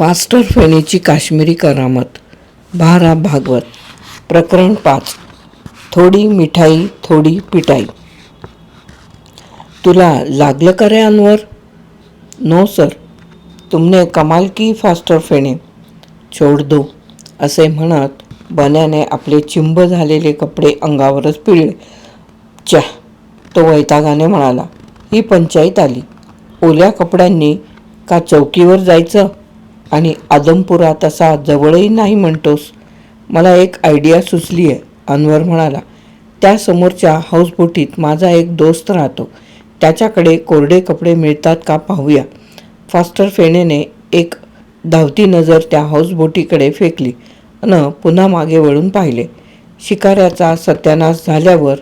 Faster फेणीची Kashmiri करामत भारा भागवत प्रकरण पाच थोडी मिठाई थोडी पिटाई तुला लागलं का रे अनवर? No sir. तुमने कमाल की फास्टर फेणे. छोड दो असे म्हणत बन्याने आपले चिंब झालेले कपडे अंगावरच पिळले. च्या तो वैतागाने म्हणाला. ही पंचायत आली. ओल्या कपड्यांनी का चौकीवर जायचं? आणि आदमपुरा तसा जवळही नाही म्हणतोस. मला एक आयडिया सुचली आहे अनवर म्हणाला. त्या समोरच्या हाऊसबोटीत माझा एक दोस्त राहतो. त्याच्याकडे कोरडे कपडे मिळतात का पाहूया. फास्टर फेणेने एक धावती नजर त्या हाऊसबोटीकडे फेकली. न पुन्हा मागे वळून पाहिले. शिकाऱ्याचा सत्यानाश झाल्यावर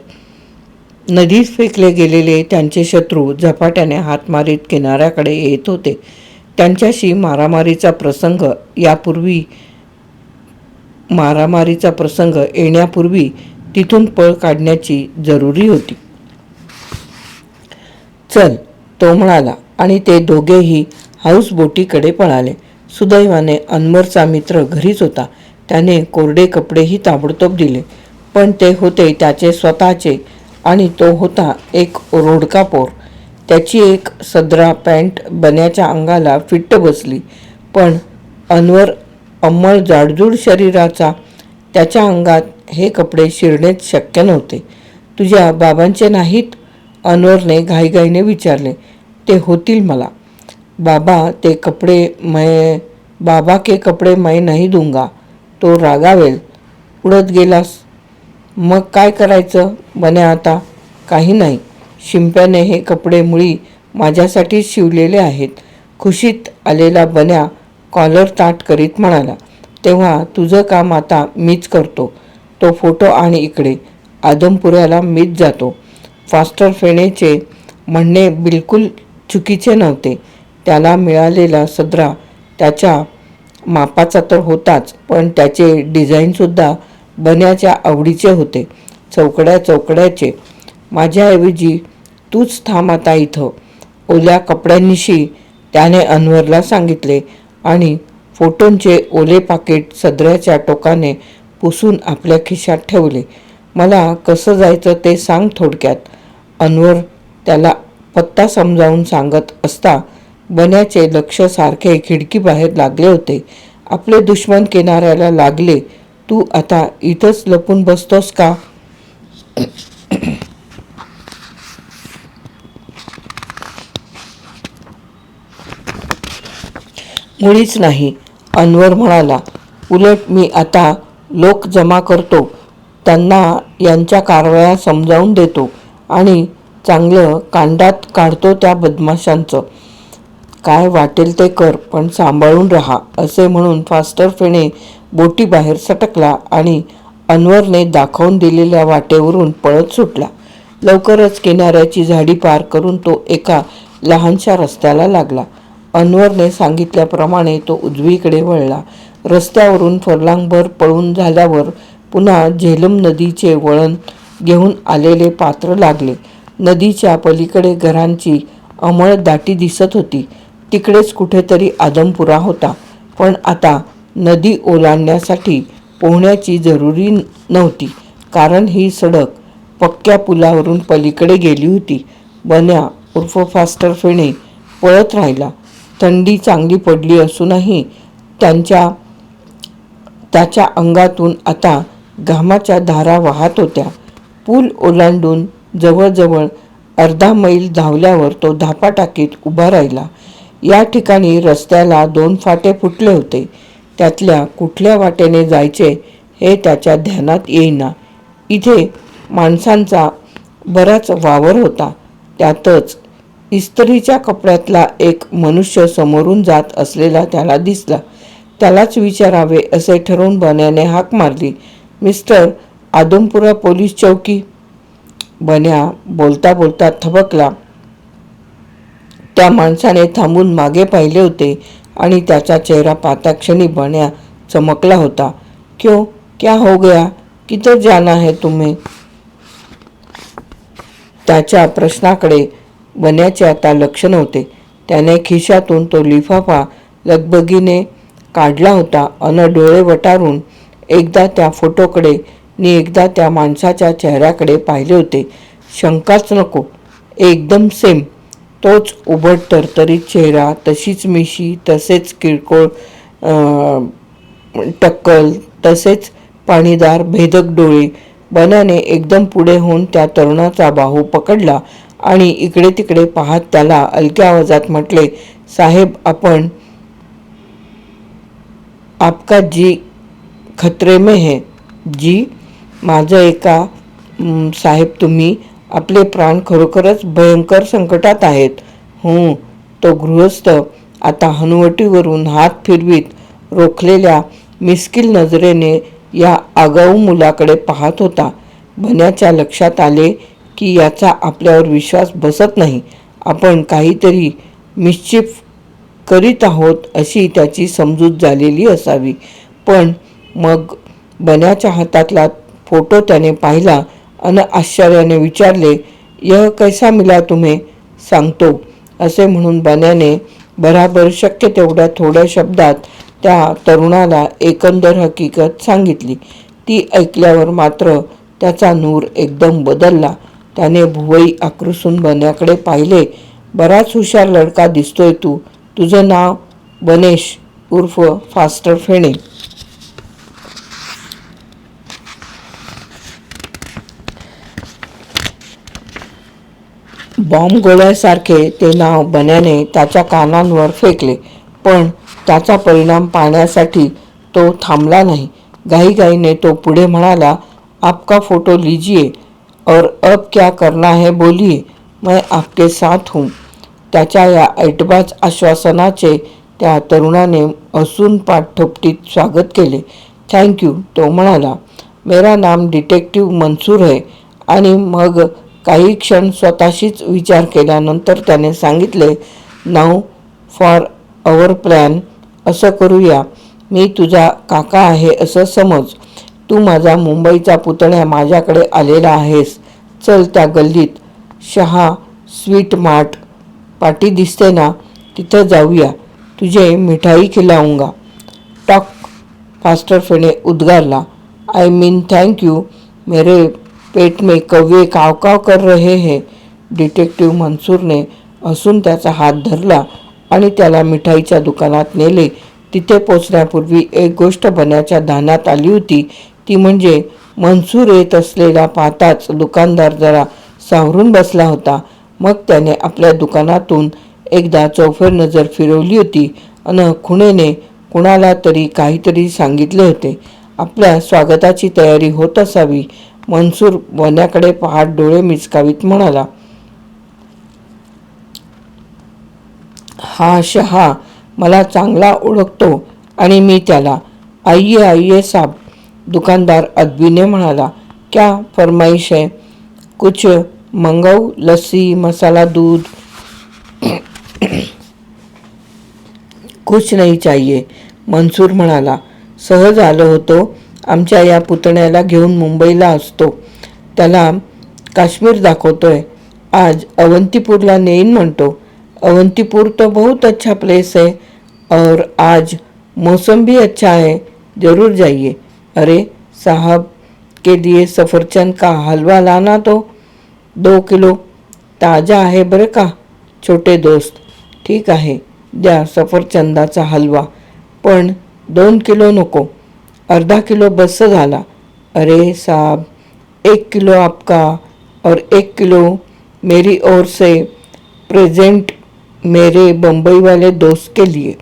नदीत फेकले गेलेले त्यांचे शत्रू झपाट्याने हात मारीत किनाऱ्याकडे येत होते. त्यांच्याशी मारामारीचा प्रसंग यापूर्वी मारामारीचा प्रसंग येण्यापूर्वी तिथून पळ काढण्याची जरुरी होती. चल तो म्हणाला आणि ते दोघेही हाऊस बोटीकडे पळाले. सुदैवाने अनमरचा मित्र घरीच होता. त्याने कोरडे कपडेही ताबडतोब दिले. पण ते होते त्याचे स्वतःचे आणि तो होता एक रोडका पोर. त्याची एक सदरा पॅन्ट बन्याच्या अंगाला फिट्ट बसली. पण अनवर अंमळ जाडजूड शरीराचा त्याच्या अंगात हे कपडे शिरणेच शक्य नव्हते. तुझ्या बाबांचे नाहीत? अनवरने घाईघाईने विचारले. ते होतील मला. बाबा ते कपडे मैं बाबा के कपडे मैं नहीं दूंगा. तो रागावेल. उडत गेलास. मग काय करायचं? बन्या आता काही नाही. शिंप्याने हे कपडे मुळी माझ्यासाठी शिवलेले आहेत. खुशीत आलेला बन्या कॉलर ताट करीत म्हणाला तेव्हा तुझं काम आता मीच करतो. तो फोटो आणि इकडे. आदमपुऱ्याला मीच जातो. फास्टर फेणेचे म्हणणे बिलकुल चुकीचे नव्हते. त्याला मिळालेला सदरा त्याच्या मापाचा तर होताच पण त्याचे डिझाईनसुद्धा बन्याच्या आवडीचे होते. चौकड्या चौकड्याचे. माझ्याऐवजी तूच थांब आता इथं. ओल्या कपड्यांनिशी त्याने अनवरला सांगितले आणि फोटोंचे ओले पाकिट सदऱ्याच्या टोकाने पुसून आपल्या खिशात ठेवले. मला कसं जायचं ते सांग थोडक्यात. अनवर त्याला पत्ता समजावून सांगत असता बन्याचे लक्ष सारखे खिडकीबाहेर लागले होते. आपले दुश्मन किनाऱ्याला लागले. तू आता इथंच लपून बसतोस का? मुळीच नाही. अनवर म्हणाला उलट मी आता लोक जमा करतो. त्यांना यांच्या कारवाया समजावून देतो आणि चांगलं कांडात काढतो त्या बदमाशांचं. काय वाटेल ते कर पण सांभाळून राहा असे म्हणून फास्टर फेणे बोटीबाहेर सटकला आणि अनवरने दाखवून दिलेल्या वाटेवरून पळत सुटला. लवकरच किनाऱ्याची झाडी पार करून तो एका लहानशा रस्त्याला लागला. अनवरने सांगितल्याप्रमाणे तो उजवीकडे वळला. रस्त्यावरून फरलांगभर पळून झाल्यावर पुन्हा झेलम नदीचे वळण घेऊन आलेले पात्र लागले. नदीच्या पलीकडे घरांची अमळ दाटी दिसत होती. तिकडेच कुठेतरी आदमपुरा होता. पण आता नदी ओलांडण्यासाठी पोहण्याची जरुरी नव्हती. कारण ही सडक पक्क्या पुलावरून पलीकडे गेली होती. बन्या उर्फ फास्टर फेणे पळत राहिला. थंडी चांगली पडली असूनही त्यांच्या त्याच्या अंगातून आता घामाच्या धारा वाहत होत्या. पूल ओलांडून जवळजवळ अर्धा मैल धावल्यावर तो धापा टाकीत उभा राहिला. या ठिकाणी रस्त्याला दोन फाटे फुटले होते. त्यातल्या कुठल्या वाटेने जायचे हे त्याच्या ध्यानात येईना. इथे माणसांचा बराच वावर होता. त्यातच इस्त्रीच्या कपड्यातला एक मनुष्य समोरून जात असलेला त्याला दिसला. त्यालाच विचारावे असे ठरवून बन्याने हाक मारली. मिस्टर आदमपुरा पोलीस चौकी. बन्या बोलता बोलता थबकला. त्या माणसाने थांबून मागे पाहिले होते आणि त्याचा चेहरा पाहताक्षणी बन्या चमकला होता. क्यों क्या हो गया? किधर जाना है तुम्ही? त्याच्या प्रश्नाकडे बन्याचे आता लक्ष नव्हते. त्याने खिशातून तो लिफाफा लगबगीने काढला होता अन डोळे वटारून एकदा त्या फोटोकडे नि एकदा त्या माणसाच्या चेहऱ्याकडे पाहिले होते. शंकाच नको. एकदम सेम तोच उभट तरतरीत चेहरा तशीच मिशी तसेच किरकोळ टक्कल तसेच पाणीदार भेदक डोळे. बनाने एकदम पुढे होऊन त्या तरुणाचा बाहू पकडला आणि इकडे तिकडे पाहत त्याला हलक्या आवाजात म्हटले साहेब आपण आपका जी खतरे में है जी माझं एका साहेब तुम्ही आपले प्राण खरोखरच भयंकर संकटात आहेत. हो तो गृहस्थ आता हनुवटीवरून हात फिरवीत रोखलेल्या मिस्किल नजरेने या आगाऊ मुलाकडे पाहत होता. भण्याच्या लक्षात आले की याचा आपल्यावर विश्वास बसत नाही. आपण काहीतरी मिश्चिफ करीत आहोत अशी त्याची समजूत झालेली असावी. पण मग बन्याच्या हातातला फोटो त्याने पाहिला अन आश्चर्याने विचारले यह कैसा मिला तुम्ही? सांगतो. असे म्हणून बन्याने बराबर शक्य तेवढ्या थोड्या शब्दात त्या तरुणाला एकंदर हकीकत सांगितली. ती ऐकल्यावर मात्र त्याचा नूर एकदम बदलला. त्याने भुवई आकृसून बन्याकडे पाहिले. बराच हुशार लडका दिसतोय तू. तुझं नाव बनेश उर्फ फास्टर फेणे. बॉम्ब गोळ्यासारखे ते नाव बन्याने त्याच्या कानांवर फेकले. पण त्याचा परिणाम पाहण्यासाठी तो थांबला नाही. घाईघाईने तो पुढे म्हणाला आपका फोटो लिजिये और अब क्या करना है बोलिए मैं आपके साथ हूँ। त्याच्या या ऐटबाज आश्वासनाचे त्या तरुणाने असून पाठठोपटीत स्वागत केले. थँक्यू तो म्हणाला. मेरा नाम डिटेक्टिव्ह मनसूर है आणि मग काही क्षण स्वतःशीच विचार केल्यानंतर त्याने सांगितले नाव फॉर अवर प्लॅन असं करूया. मी तुझा काका आहे असं समज. तू माझा मुंबईचा पुतण्या माझ्याकडे आलेला आहेस. चल त्या गल्लीत. Shah sweet mart. पाटी दिसते ना तिथं जाऊया. तुझे मिठाई खिलाऊंगा. टॉक फास्टर फेने उद्गारला. I mean thank you. मेरे पेट में कव्वे काव काव कर रहे हैं. डिटेक्टिव्ह मनसूरने असून त्याचा हात धरला आणि त्याला मिठाईच्या दुकानात नेले. तिथे पोचण्यापूर्वी एक गोष्ट बनण्याच्या ध्यानात आली होती. ती म्हणजे मनसूर येत असलेला पाहताच दुकानदार जरा सावरून बसला होता. मग त्याने आपल्या दुकानातून एकदा चौफेर नजर फिरवली होती अन खुणेने कुणाला तरी काहीतरी सांगितले होते. आपल्या स्वागताची तयारी होत असावी मनसूर वन्याकडे पहाट डोळे मिचकावीत म्हणाला. हा शहा मला चांगला ओळखतो आणि मी त्याला आईये आईये साब दुकानदार अदबीने म्हणाला क्या फरमाइश? है कुछ मंगाऊ? लस्सी मसाला दूध? कुछ नाही चाहिए। मंसूर म्हणाला सहज आलो होतो. आमच्या या पुतण्याला घेऊन मुंबईला असतो. त्याला काश्मीर दाखवतोय. आज अवंतीपूरला नेईन म्हणतो. अवंतीपुर तो बहुत अच्छा प्लेस है और आज मौसम भी अच्छा है जरूर जाइए. अरे साहब के लिए सफरचंद का हलवा लाना तो दो किलो ताजा आहे बरं का छोटे दोस्त। ठीक आहे द्या सफरचंदाचा हलवा। पण दोन किलो नको अर्धा किलो बस झाला। अरे साहब एक किलो आपका और एक किलो मेरी ओर से प्रेजेंट मेरे बम्बई वाले दोस्त के लिए।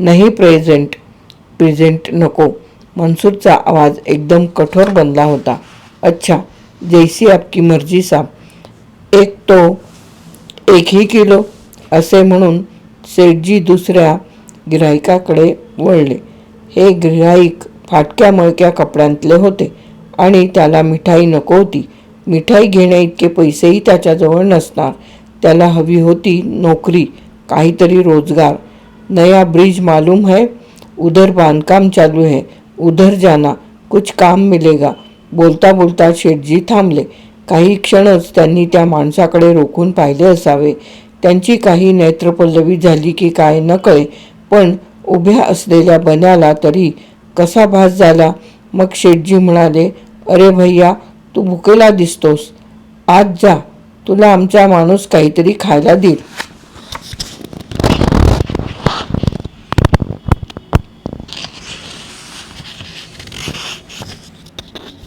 नहीं प्रेजेंट प्रेजेंट नको। मनसूरचा आवाज एकदम कठोर बनला होता. अच्छा जैसी आपकी मर्जी साहब. एक तो एक ही किलो असे म्हणून सेठजी दुसऱ्या गिराहिकाकडे वळले. हे गिराईक फाटक्या मळक्या कपड्यांतले होते आणि त्याला मिठाई नको होती. मिठाई घेण्या इतके पैसेही त्याच्याजवळ नसणार. त्याला हवी होती नोकरी काहीतरी रोजगार. नया ब्रिज मालूम है? उधर बांधकाम चालू है. उधर जाना कुछ काम मिलेगा बोलता बोलता शेठजी थांबले. काही क्षणच त्यांनी त्या माणसाकडे रोखून पाहिले असावे. त्यांची काही नेत्रपल्लवी झाली की काय न कळे पण उभ्या असलेल्या बन्याला तरी कसा भास झाला. मग शेठजी म्हणाले अरे भैया तू भुकेला दिसतोस. आज जा. तुला आमचा माणूस काहीतरी खायला देईल.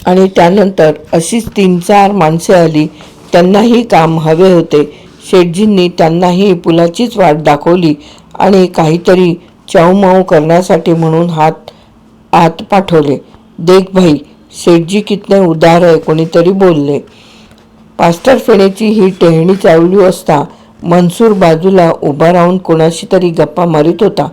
आणि त्यानंतर अशीच तीन चार माणसे आली. त्यांनाही काम हवे होते. शेठजींनी त्यांनाही पुलाचीच वाट दाखवली आणि काहीतरी चाऊमाऊ करण्यासाठी म्हणून हात आत पाठवले. देख भाई शेठजी कितने उदार आहे कोणीतरी बोलले. पास्टर फेण्याची ही टेहणी चावली असता मनसूर बाजूला उभा राहून कोणाशी तरी गप्पा मारित होता.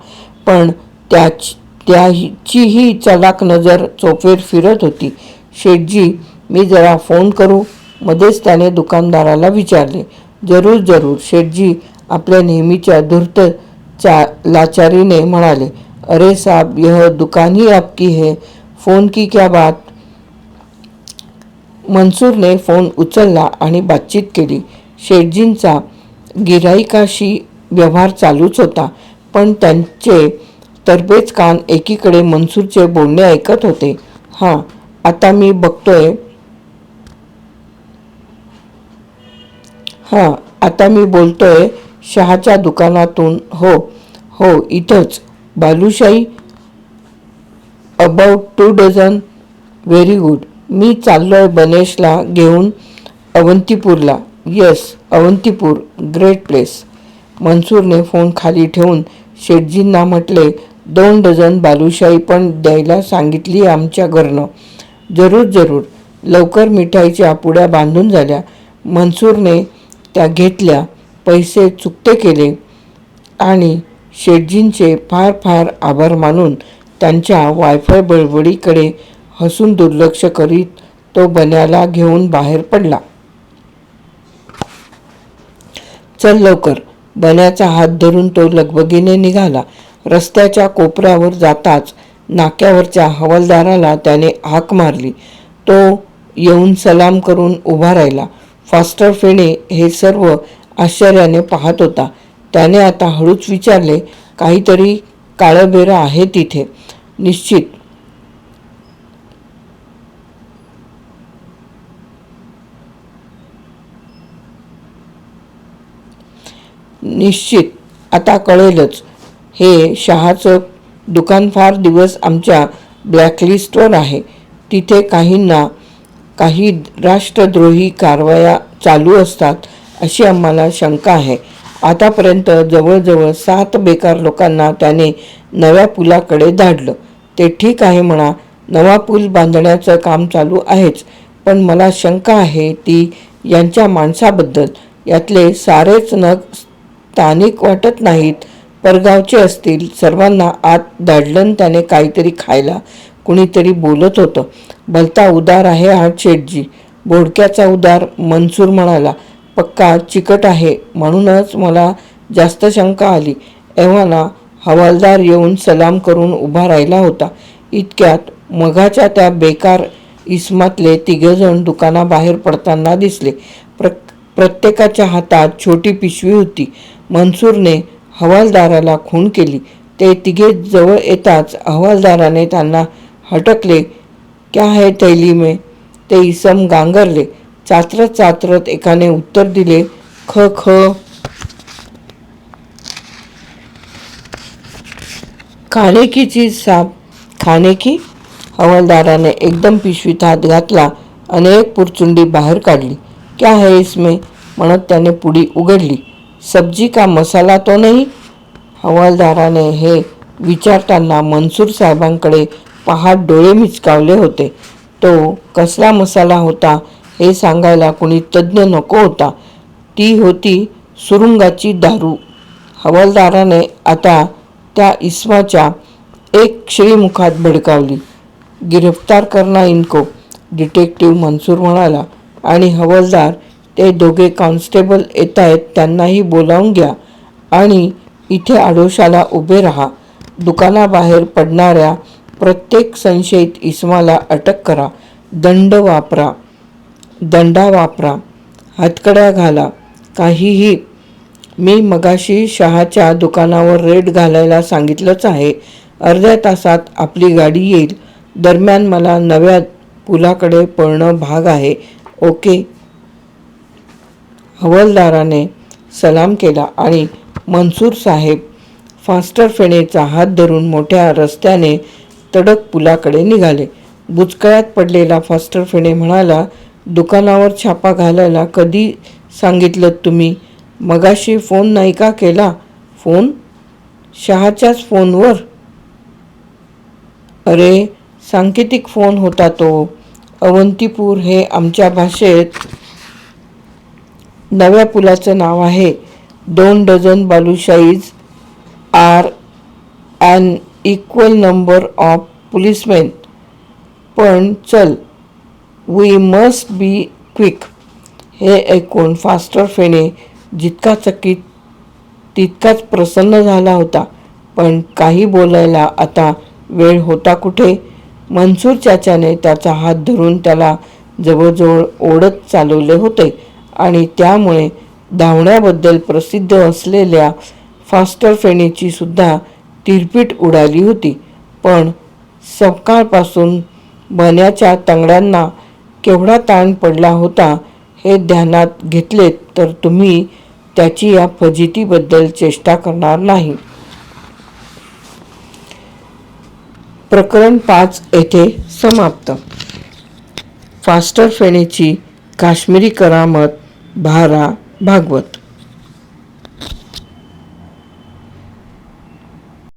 पण त्याच त्याचीही चलाक नजर चोफेर फिरत होती. शेठजी मी जरा फोन करू. मध्येच त्याने दुकानदाराला विचारले. जरूर जरूर शेठजी आपल्या नेहमीच्या धूर्त चा लाचारीने म्हणाले. अरे साहब यह दुकान ही आपकी है. फोन की क्या बात? मनसूरने फोन उचलला आणि बातचीत केली. शेठजींचा गिराईकाशी व्यवहार चालूच होता पण त्यांचे तरबेज कान एकीकडे मनसूरचे बोलणे ऐकत होते. हां आता मी बघतोय. हां आता मी बोलतोय शहाच्या दुकानातून. हो हो इथंच. Balushahi about two dozen very good मी चाललोय बनेशला घेऊन अवंतीपूरला. येस अवंतीपूर ग्रेट प्लेस मनसूरने फोन खाली ठेवून शेटजींना म्हटले दोन डझन बालुशाही पण द्यायला सांगितली आमच्या घरनं. जरूर जरूर. लवकर मिठाईच्या पुड्या बांधून झाल्या. मनसूरने त्या घेतल्या पैसे चुकते केले आणि शेटजींचे फार फार आभार मानून त्यांच्या वायफाय बळबळीकडे हसून दुर्लक्ष करीत तो बन्याला घेऊन बाहेर पडला. चल लवकर. बन्याचा हात धरून तो लगबगीने निघाला. रस्त्याच्या कोपऱ्यावर जाताच नाक्यावरच्या हवालदाराला त्याने हाक मारली. तो येऊन सलाम करून उभा राहिला. फास्टर फेणे हे सर्व आश्चर्याने पाहत होता. त्याने आता हळूच विचारले काहीतरी काळबेरं आहे तिथे. निश्चित. निश्चित. आता कळेलच. हे शहाचं दुकान फार दिवस आमच्या ब्लॅकलिस्टवर आहे. तिथे काहींना काही राष्ट्रद्रोही कारवाया चालू असतात अशी आम्हाला शंका आहे. आतापर्यंत जवळजवळ सात बेकार लोकांना त्याने नव्या पुलाकडे धाडलं. ते ठीक आहे म्हणा नवा पूल बांधण्याचं काम चालू आहेच पण मला शंका आहे ती यांच्या माणसाबद्दल. यातले सारेच नग स्थानिक वाटत नाहीत परगावचे असतील. सर्वांना आत दाडलं त्याने काहीतरी खायला कुणीतरी बोलत होतं. भलता उदार आहे हा शेटजी बोडक्याचा उदार मनसूर म्हणाला पक्का चिकट आहे. म्हणूनच मला जास्त शंका आली. एव्हाना हवालदार येऊन सलाम करून उभा राहिला होता. इतक्यात मघाच्या त्या बेकार इस्मातले तिघेजण दुकानाबाहेर पडताना दिसले. प्र प्रत्येकाच्या हातात छोटी पिशवी होती. मनसूरने हवालदाराला खून केली. ते तिघे जवळ येताच हवालदाराने त्यांना हटकले. क्या है थैली में? ते इसम गांगरले. चाचरत चाचरत एकाने उत्तर दिले ख ख. खाने की चीज साप. खाने की हवालदाराने एकदम पिशवीत हात घातला. अनेक पुरचुंडी बाहेर काढली. क्या है इसमें? म्हणत त्याने पुडी उघडली. सब्जी का मसाला तो नाही? हवालदाराने हे विचारताना मनसूर साहेबांकडे पहाट डोळे मिचकावले होते. तो कसला मसाला होता हे सांगायला कुणी तज्ज्ञ नको होता. ती होती सुरुंगाची दारू. हवालदाराने आता त्या इस्माच्या एक श्रीमुखात भडकावली. गिरफ्तार करना इनको डिटेक्टिव्ह मनसूर म्हणाला. आणि हवालदार ते दोघे कॉन्स्टेबल येत आहेत त्यांनाही बोलावून घ्या आणि इथे आडोशाला उभे राहा. दुकानाबाहेर पडणाऱ्या प्रत्येक संशयित इस्माला अटक करा. दंड वापरा. दंडा वापरा. हातकड्या घाला. काहीही. मी मगाशी शहाच्या दुकानावर रेड घालायला सांगितलंच आहे. अर्ध्या तासात आपली गाडी येईल. दरम्यान मला नव्या पुलाकडे पळणं भाग आहे. ओके. हवालदाराने सलाम केला आणि मनसूर साहेब फास्टर फेणेचा हात धरून मोठ्या रस्त्याने तडक पुलाकडे निघाले. बुचकळ्यात पडलेला फास्टर फेणे म्हणाला दुकानावर छापा घालायला कधी सांगितलं तुम्ही? मगाशी फोन नाही का केला? फोन? शहाच्याच फोनवर? अरे सांकेतिक फोन होता तो. अवंतीपूर हे आमच्या भाषेत नव्या पुलाचं नाव आहे दोन dozen balushahis are an equal number of policeman पण चल वी मस्ट बी क्विक हे ऐकून फास्टर फेणे जितका चकित तितकाच प्रसन्न झाला होता. पण काही बोलायला आता वेळ होता कुठे? मनसूर चाचाने त्याचा हात धरून त्याला जवळजवळ ओढत चालवले होते. आणि त्यामुळे धावण्याबद्दल प्रसिद्ध असलेल्या फास्टर फेणीची सुद्धा तिरपीट उडाली होती. पण सकाळपासून बन्याच्या तंगड्यांना केवढा ताण पडला होता हे ध्यानात घेतलेत तर तुम्ही त्याची या फजितीबद्दल चेष्टा करणार नाही. प्रकरण पाच येथे समाप्त. फास्टर फेणेची काश्मीरी करामत भारा भागवत.